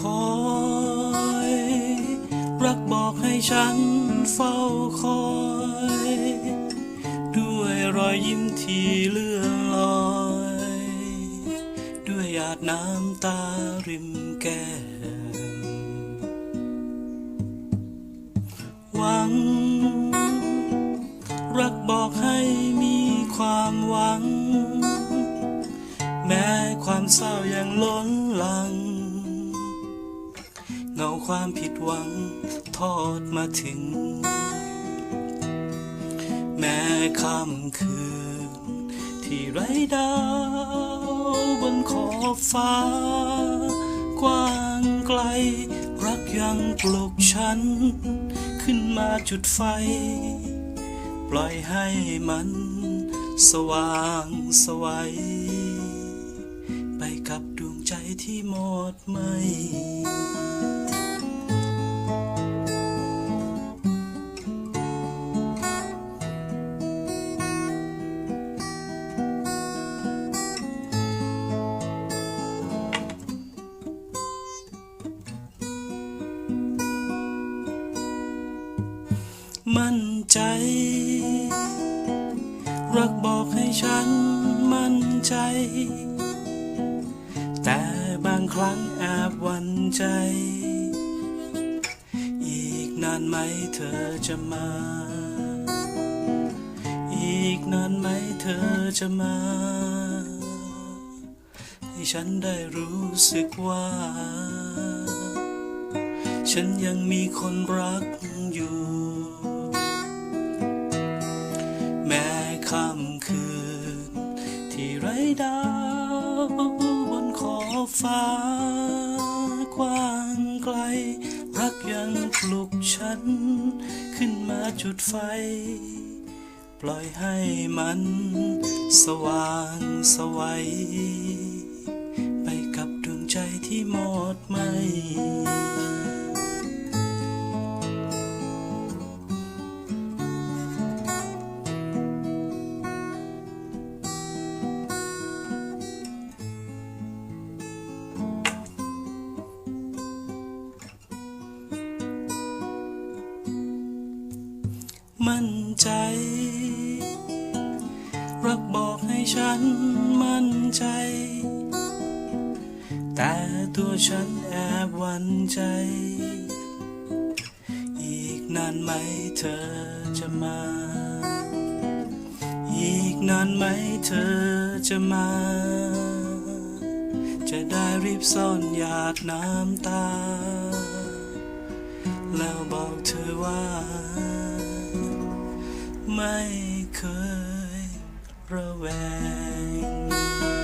คอย รักบอกให้ฉันเฝ้าคอย ด้วยรอยยิ้มที่เลื่อนลอย ด้วยหยาดน้ำตาริมแก้มหวัง รักบอกให้มีความหวัง แม้ความเศร้ายังล้นหลัง เงาความผิดหวังทอดมาถึง แม้ค่ำคืน ที่ไร้ดาวบนขอบฟ้า กว้างไกล รักยังปลุกฉัน ขึ้นมาจุดไฟ ปล่อยให้มัน สว่างสวัยไปกับดวงใจที่หมดไหม มั่นใจ รักบอกให้ฉันมั่นใจ แต่บางครั้งแอบหวันใจ อีกนานไหมเธอจะมา อีกนานไหมเธอจะมา ให้ฉันได้รู้สึกว่า ฉันยังมีคนรักอยู่ ค่ำคืน ที่ไร้ดาวบนขอบฟ้ากว้างไกล รักยังปลุกฉัน ขึ้นมาจุดไฟ ปล่อยให้มัน สว่างสวัยไปกับดวงใจที่หมดไหม มั่นใจ รักบอกให้ฉันมั่นใจ แต่ตัวฉันแอบหวั่นใจ อีกนานไหมเธอจะมา อีกนานไหมเธอจะมา จะได้รีบซ่อนหยาดน้ำตา แล้วบอกเธอว่า ไม่เคยระแวง